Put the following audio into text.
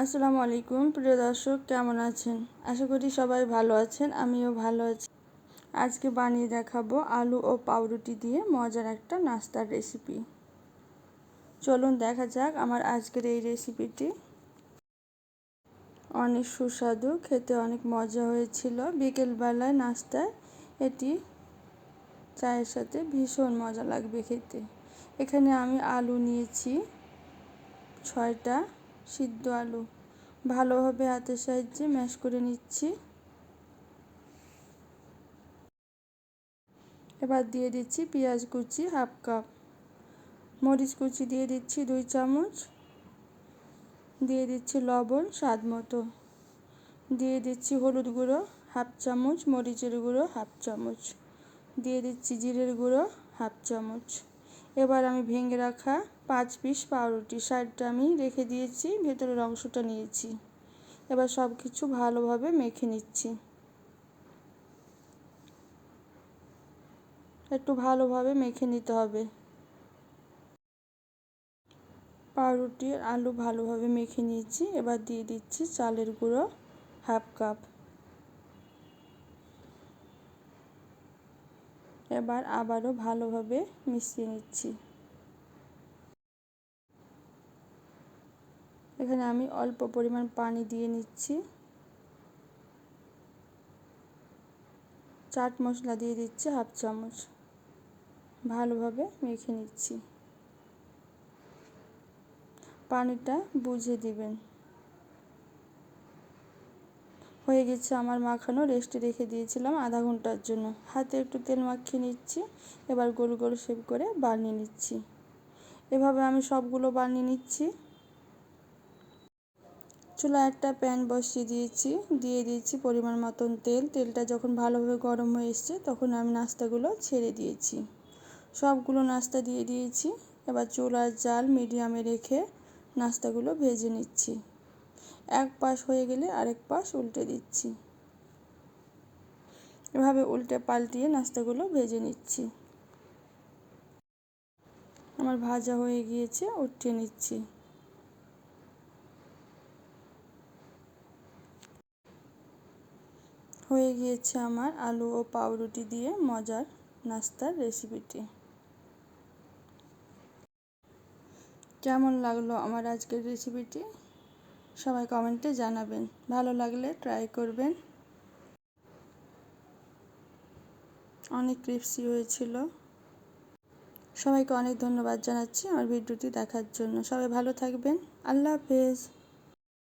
আসসালামু আলাইকুম, প্রিয় দর্শক, কেমন আছেন? আশা করি সবাই ভালো আছেন, আমিও ভালো আছি। আজকে বানিয়ে দেখাবো আলু ও পাউরুটি দিয়ে মজার একটা নাস্তার রেসিপি চলুন দেখা যাক আমার আজকের এই রেসিপিটি অনেক সুস্বাদু, খেতে অনেক মজা হয়েছিল। বিকেলবেলায় নাস্তায় এটি চায়ের সাথে ভীষণ মজা লাগবে খেতে। এখানে আমি আলু নিয়েছি ছয়টা। সিদ্ধ আলু। ভালোভাবে হাতের সাহায্যে ম্যাশ করে নিচ্ছি। এবার দিয়ে দিচ্ছি পেঁয়াজ কুচি হাফ কাপ। মরিচ কুচি দিয়ে দিচ্ছি দুই চামচ। দিয়ে দিচ্ছি লবণ স্বাদ মতো। দিয়ে দিচ্ছি হলুদ গুঁড়ো হাফ চামচ, মরিচের গুঁড়ো হাফ চামচ। দিয়ে দিচ্ছি জিরের গুঁড়ো হাফ চামচ। এবার আমি ভেঙে রাখা পাঁচ পিস পাউরুটি সাইডটা আমি রেখে দিয়েছি, ভেতরের অংশটা নিয়েছি। এবার সব কিছু ভালোভাবে মেখে নিচ্ছি। একটু ভালোভাবে মেখে নিতে হবে। পাউরুটি আলু ভালোভাবে মেখে নিয়েছি। এবার দিয়ে দিচ্ছি চালের গুঁড়ো হাফ কাপ। এবার আবারও ভালোভাবে মিশিয়ে নিচ্ছি। এখানে আমি অল্প পরিমাণ পানি দিয়ে নিচ্ছি। চাট মশলা দিয়ে দিচ্ছি হাফ চামচ। ভালোভাবে মেখে নিচ্ছি। পানিটা বুঝে দিবেন। হয়ে গেছে আমার মাখানো। রেস্টে রেখে দিয়েছিলাম আধা ঘণ্টার জন্য। হাতে একটু তেল মাখিয়ে নিচ্ছি। এবার গোল গোল শেপ করে বানিয়ে নিচ্ছি। এভাবে আমি সবগুলো বানিয়ে নিচ্ছি। চুলা একটা প্যান বসিয়ে দিয়েছি। দিয়ে দিয়েছি পরিমাণ মতন তেল। তেলটা যখন ভালোভাবে গরম হয়ে এসছে, তখন আমি নাস্তাগুলো ছেড়ে দিয়েছি। সবগুলো নাস্তা দিয়ে দিয়েছি। এবার চুলার জাল মিডিয়ামে রেখে নাস্তাগুলো ভেজে নিচ্ছি। এক পাশ হয়ে গেলে আরেক পাশ উল্টে দিচ্ছি। এভাবে উল্টে পাল্টিয়ে নাস্তাগুলো ভেজে নিচ্ছি। আমার ভাজা হয়ে গিয়েছে, উঠিয়ে নিচ্ছি। হয়ে গিয়েছে আমার আলু ও পাউরুটি দিয়ে মজার নাস্তার রেসিপিটি। কেমন লাগল আমার আজকের রেসিপিটি? সবাই কমেন্টে জানাবেন। ভালো লাগলে ট্রাই করবেন। অনেক ক্রিপসি হয়েছিল। সবাইকে অনেক ধন্যবাদ জানাচ্ছি আমার ভিডিওটি দেখার জন্য। সবাই ভালো থাকবেন। আল্লাহ হাফেজ।